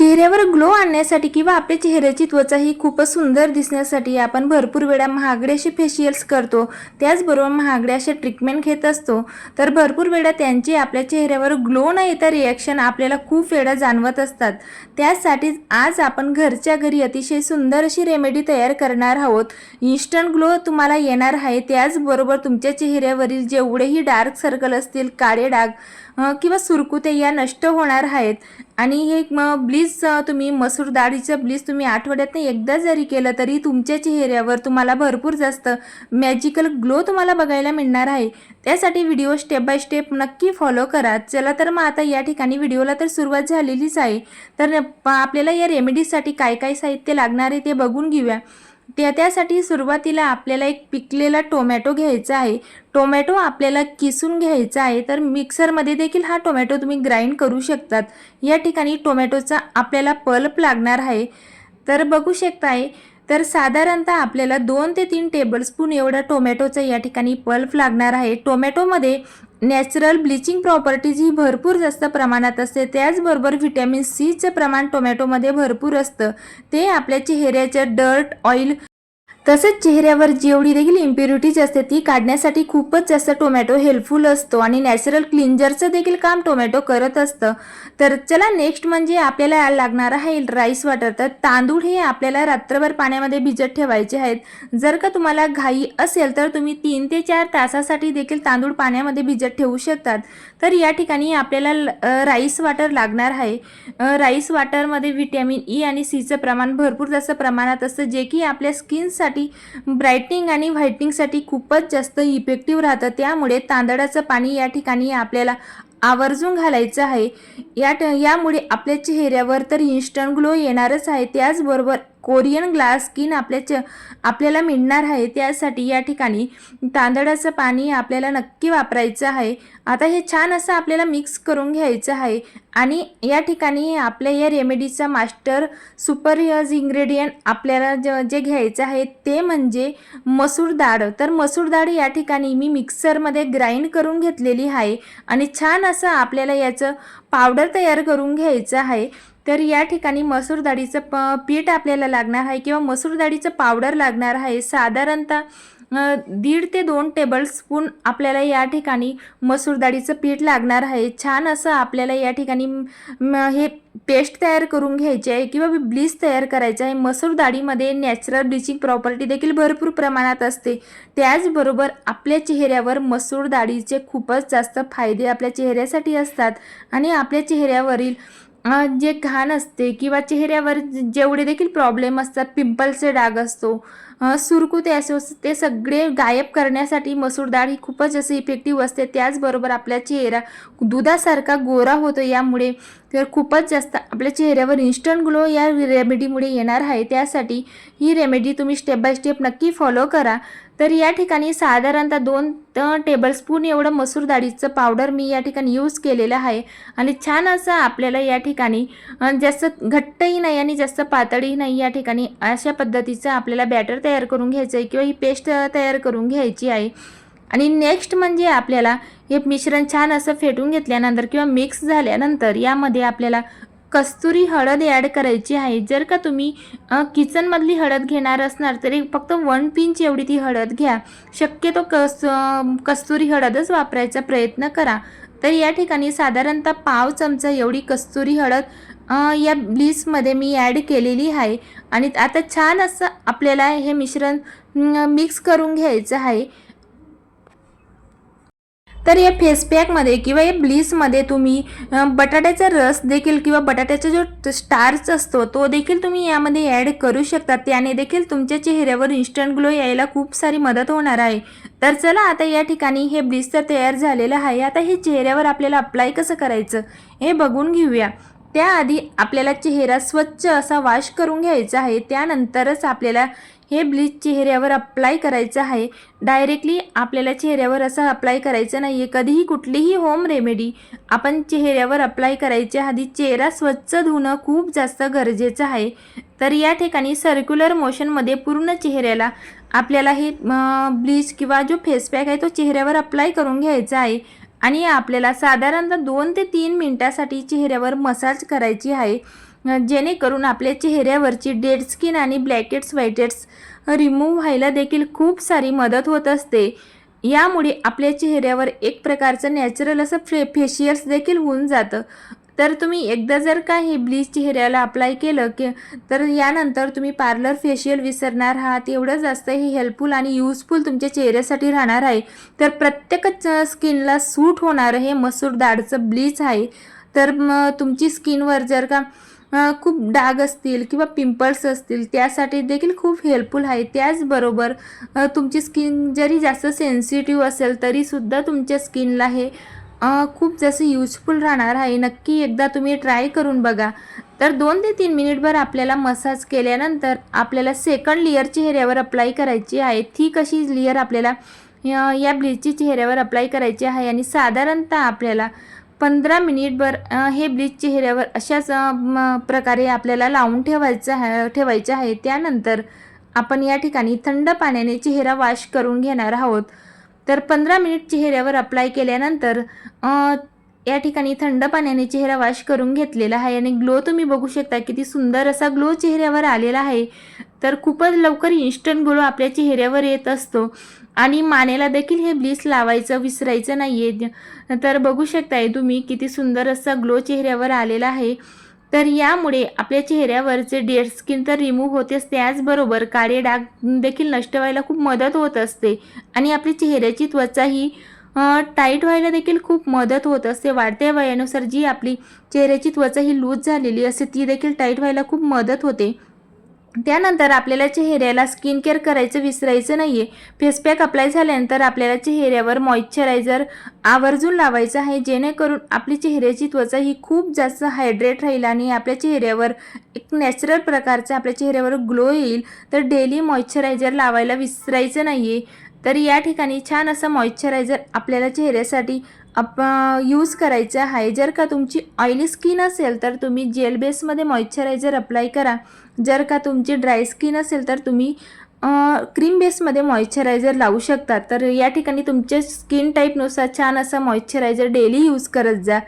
चेहऱ्यावर ग्लो आणण्यासाठी किंवा आपल्या चेहऱ्याची त्वचा ही खूपच सुंदर दिसण्यासाठी आपण भरपूर वेळा महागडे असे फेशियल्स करतो. त्याचबरोबर महागडे असे ट्रीटमेंट घेत असतो. तर भरपूर वेळा त्यांचे आपल्या चेहऱ्यावर ग्लो न येता रिॲक्शन आपल्याला खूप वेळा जाणवत असतात. त्याचसाठीच आज आपण घरच्या घरी अतिशय सुंदर अशी रेमेडी तयार करणार आहोत. इन्स्टंट ग्लो तुम्हाला येणार आहे. त्याचबरोबर तुमच्या चेहऱ्यावरील जेवढेही डार्क सर्कल असतील काळे डाग किंवा सुरकुते या नष्ट होणार आहेत. आणि हे म ब्लीच तुम्ही मसूर डाळीचं ब्लीच तुम्ही आठवड्यातनं एकदा जरी केलं तरी तुमच्या चेहऱ्यावर तुम्हाला भरपूर जास्त मॅजिकल ग्लो तुम्हाला बघायला मिळणार आहे. त्यासाठी व्हिडिओ स्टेप बाय स्टेप नक्की फॉलो करा. चला तर मग आता या ठिकाणी व्हिडिओला तर सुरुवात झालेलीच आहे. तर प- आपल्याला या रेमेडीजसाठी काय काय साहित्य लागणार आहे ते बघून घेऊया. त्या त्यासाठी सुरुवातीला आपल्याला एक पिकलेला टोमॅटो घ्यायचा आहे. टोमॅटो आपल्याला किसून घ्यायचा आहे तर मिक्सरमध्ये देखील हा टोमॅटो तुम्ही ग्राइंड करू शकतात. या ठिकाणी टोमॅटोचा आपल्याला पल्प लागणार आहे. तर बघू शकताय तर साधारणतः आपल्याला दोन ते तीन टेबलस्पून एवढा टोमॅटोचा या ठिकाणी पल्फ लागणार आहे. टोमॅटोमध्ये नॅचरल ब्लिचिंग प्रॉपर्टीज ही भरपूर जास्त प्रमाणात असते. त्याचबरोबर व्हिटॅमिन सीचं प्रमाण टोमॅटोमध्ये भरपूर असतं. ते आपल्या चेहऱ्याचं डर्ट ऑइल तसेच चेहऱ्यावर जेवढी देखील इम्प्युरिटीज असते ती काढण्यासाठी खूपच जास्त टोमॅटो हेल्पफुल असतो. आणि नॅचरल क्लिंजरचं देखील काम टोमॅटो करत असतं. तर चला नेक्स्ट म्हणजे आपल्याला लागणार आहे राईस वॉटर तर तांदूळ हे आपल्याला रात्रभर पाण्यामध्ये भिजत ठेवायचे आहेत. जर का तुम्हाला घाई असेल तर तुम्ही तीन ते चार तासासाठी देखील तांदूळ पाण्यामध्ये भिजत ठेवू शकतात. तर या ठिकाणी आपल्याला राईस वॉटर लागणार आहे. राईस वॉटरमध्ये व्हिटॅमिन ई आणि सीचं प्रमाण भरपूर जास्त प्रमाणात असतं जे की आपल्या स्किनसाठी ब्राईटनिंग आणि व्हाईटनिंगसाठी खूपच जास्त इफेक्टिव्ह राहतं. त्यामुळे तांदळाचं पाणी या ठिकाणी आपल्याला आवर्जून घालायचं आहे. या यामुळे आपल्या चेहऱ्यावर तर इन्स्टंट ग्लो येणारच आहे. त्याचबरोबर कोरियन ग्लास स्किन आपल्या च आपल्याला मिळणार आहे त्यासाठी या ठिकाणी तांदळाचं पाणी आपल्याला नक्की वापरायचं आहे. आता हे छान असं आपल्याला मिक्स करून घ्यायचं आहे आणि या ठिकाणी आपल्या या रेमेडीचा मास्टर सुपर इंग्रेडियंट आपल्याला ज जे घ्यायचं आहे ते म्हणजे मसूर डाळ तर मसूर डाळ या ठिकाणी मी मिक्सरमध्ये ग्राइंड करून घेतलेली आहे आणि छान असं आपल्याला याचं पावडर तयार करून घ्यायचं आहे. तर या ठिकाणी मसूर डाळीचं प पीठ आपल्याला लागणार आहे किंवा मसूर डाळीचं पावडर लागणार आहे. साधारणतः दीड ते दोन टेबलस्पून आपल्याला या ठिकाणी मसूर डाळीचं पीठ लागणार आहे. छान असं आपल्याला या ठिकाणी हे पेस्ट तयार करून घ्यायची आहे किंवा ब्लीच तयार करायचं आहे. मसूर डाळीमध्ये नॅचरल ब्लिचिंग प्रॉपर्टी देखील भरपूर प्रमाणात असते. त्याचबरोबर आपल्या चेहऱ्यावर मसूर डाळीचे खूपच जास्त फायदे आपल्या चेहऱ्यासाठी असतात आणि आपल्या चेहऱ्यावरील जे घाण असते किंवा चेहऱ्यावर जेवढे देखील प्रॉब्लेम असतात पिंपल्सचे डाग असतो सुरकुते असो ते सगळे गायब करण्यासाठी मसूर डाळ ही खूपच असे इफेक्टिव्ह असते. त्याचबरोबर आपला चेहरा दुधासारखा गोरा होतो यामुळे तर खूपच जास्त आपल्या चेहऱ्यावर इन्स्टंट ग्लो या रेमेडीमुळे येणार आहे. त्यासाठी ही रेमेडी तुम्ही स्टेप बाय स्टेप नक्की फॉलो करा. तर या ठिकाणी साधारणतः दोन टेबलस्पून एवढं मसूर डाळीचं पावडर मी या ठिकाणी यूज केलेलं आहे. आणि छान असं आपल्याला या ठिकाणी जास्त घट्टही नाही आणि जास्त पातळही नाही या ठिकाणी अशा पद्धतीचं आपल्याला बॅटर तयार करून घ्यायचं आहे किंवा ही पेस्ट तयार करून घ्यायची आहे. आणि नेक्स्ट म्हणजे आपल्याला हे मिश्रण छान असं फेटून घेतल्यानंतर किंवा मिक्स झाल्यानंतर यामध्ये आपल्याला कस्तुरी हळद ॲड करायची आहे. जर का तुम्ही किचनमधली हळद घेणार असणार तरी फक्त वन पिंच एवढी ती हळद घ्या. शक्यतो कस कस्तुरी हळदच वापरायचा प्रयत्न करा. तर या ठिकाणी साधारणतः पाव चमचा एवढी कस्तुरी हळद या ब्लीसमध्ये मी ॲड केलेली आहे. आणि आता छान असं आपल्याला हे मिश्रण मिक्स करून घ्यायचं आहे. तर या फेस पॅकमध्ये किंवा या ब्लीसमध्ये तुम्ही बटाट्याचा रस देखील किंवा बटाट्याचा जो स्टार्च असतो तो देखील तुम्ही यामध्ये ॲड करू शकता. त्याने देखील तुमच्या चेहऱ्यावर इन्स्टंट ग्लो यायला खूप सारी मदत होणार आहे. तर चला आता या ठिकाणी हे ब्लीच तर तयार झालेलं आहे. आता हे चेहऱ्यावर आपल्याला अप्लाय कसं करायचं हे बघून घेऊया. त्याआधी आपल्याला चेहरा स्वच्छ असा वॉश करून घ्यायचा आहे. त्यानंतरच आपल्याला हे ब्लीच चेहऱ्यावर अप्लाय करायचं आहे. डायरेक्टली आपल्याला चेहऱ्यावर असं अप्लाय करायचं नाही आहे कधीही कुठलीही होम रेमेडी आपण चेहऱ्यावर अप्लाय करायच्या आधी चेहरा स्वच्छ धुणं खूप जास्त गरजेचं आहे. तर या ठिकाणी सर्क्युलर मोशनमध्ये पूर्ण चेहऱ्याला आपल्याला हे ब्लीच किंवा जो फेस पॅक आहे तो चेहऱ्यावर अप्लाय करून घ्यायचा आहे. आणि आपल्याला साधारणतः दोन ते तीन मिनटासाठी चेहऱ्यावर मसाज करायची आहे. जेणेकरून आपल्या चेहऱ्यावरची डेड स्किन आणि ब्लॅकेट्स व्हायटेट्स रिमूव्ह व्हायला देखील खूप सारी मदत होत असते. यामुळे आपल्या चेहऱ्यावर एक प्रकारचं नॅचरल असं फे फेशियल्स देखील होऊन जातं. तर तुम्ही एकदा जर का हे ब्लीच चेहऱ्याला अप्लाय केलं की तर यानंतर तुम्ही पार्लर फेशियल विसरणार आहात. एवढं जास्त हे हेल्पफुल आणि यूजफुल तुमच्या चेहऱ्यासाठी राहणार आहे. तर प्रत्येकच स्किनला सूट होणारं हे मसूर दाडचं ब्लीच आहे. तर मग तुमची स्किनवर जर का खूप डाग असतील किंवा पिंपल्स असतील त्यासाठी देखील खूप हेल्पफुल आहे. त्याचबरोबर तुमची स्किन जरी जास्त सेन्सिटिव्ह असेल तरीसुद्धा तुमच्या स्किनला हे खूप जास्त युजफुल राहणार आहे. नक्की एकदा तुम्ही ट्राय करून बघा. तर दोन ते तीन मिनिटभर आपल्याला मसाज केल्यानंतर आपल्याला सेकंड लेअर चेहऱ्यावर अप्लाय करायची आहे. ती कशी लेअर आपल्याला या या ब्लीचची चेहऱ्यावर अप्लाय करायची आहे आणि साधारणतः आपल्याला पंधरा मिनिटभर हे ब्लीच चेहऱ्यावर अशाच म, प्रकारे आपल्याला लावून ठेवायचं आहे ठेवायचे आहे. त्यानंतर आपण या ठिकाणी थंड पाण्याने चेहरा वॉश करून घेणार आहोत. तर पंधरा मिनिट चेहऱ्यावर अप्लाय केल्यानंतर या ठिकाणी थंड पाण्याने चेहरा वॉश करून घेतलेला आहे. आणि ग्लो तुम्ही बघू शकता किती सुंदर असा ग्लो चेहऱ्यावर आलेला आहे. तर खूपच लवकर इन्स्टंट ग्लो आपल्या चेहऱ्यावर येत असतो. आणि मानेला देखील हे ब्लीच लावायचं विसरायचं नाही आहे तर बघू शकताय तुम्ही किती सुंदर असा ग्लो चेहऱ्यावर आलेला आहे. तर यामुळे आपल्या चेहऱ्यावरचे डेड स्किन तर रिमूव्ह होतेच त्याचबरोबर काळे डाग देखील नष्ट व्हायला खूप मदत होत असते. आणि आपली चेहऱ्याची त्वचा ही टाईट व्हायला देखील खूप मदत होत असते. वाढत्या वयानुसार जी आपली चेहऱ्याची त्वचा ही लूज झालेली असते ती देखील टाईट व्हायला खूप मदत होते. त्यानंतर आपल्याला चेहऱ्याला स्किन केअर करायचं विसरायचं नाही आहे फेसपॅक अप्लाय झाल्यानंतर आपल्याला चेहऱ्यावर मॉइश्चरायझर आवर्जून लावायचं आहे जेणेकरून आपली चेहऱ्याची त्वचा ही खूप जास्त हायड्रेट राहील आणि आपल्या चेहऱ्यावर एक नॅचरल प्रकारचा आपल्या चेहऱ्यावर ग्लो येईल. तर डेली मॉइश्चरायझर लावायला विसरायचं नाही आहे तर या ठिकाणी छान असं मॉइश्चरायझर आपल्याला चेहऱ्यासाठी आप यूज करायचं आहे. जर का तुमची ऑइली स्किन असेल तर तुम्ही जेल बेसमध्ये मॉइश्चरायझर अप्लाय करा. जर का तुमची ड्राय स्किन असेल तर तुम्ही क्रीम बेसमध्ये मॉइश्चरायझर लावू शकता. तर या ठिकाणी तुमच्या स्किन टाईपनुसार छान असा मॉइश्चरायझर डेली यूज करत जा.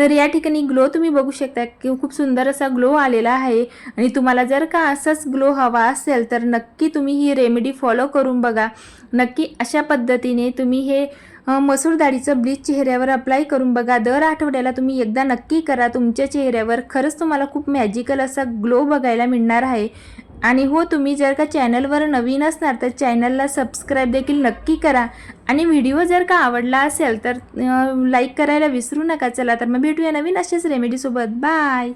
तर या ठिकाणी ग्लो तुम्ही बघू शकता की खूप सुंदर असा ग्लो आलेला आहे. आणि तुम्हाला जर का असाच ग्लो हवा असेल तर नक्की तुम्ही ही रेमेडी फॉलो करून बघा. नक्की अशा पद्धतीने तुम्ही हे मसूर डाळीचं ब्लीच चेहऱ्यावर अप्लाय करून बघा. दर आठवड्याला तुम्ही एकदा नक्की करा. तुमच्या चेहऱ्यावर खरंच तुम्हाला खूप मॅजिकल असा ग्लो बघायला मिळणार आहे. आणि हो तुम्ही जर का चॅनलवर नवीन असणार तर चॅनलला सबस्क्राईब देखील नक्की करा. आणि व्हिडिओ जर का आवडला असेल तर लाईक करायला विसरू नका. चला तर मग भेटूया नवीन अशाच रेमेडीसोबत बाय!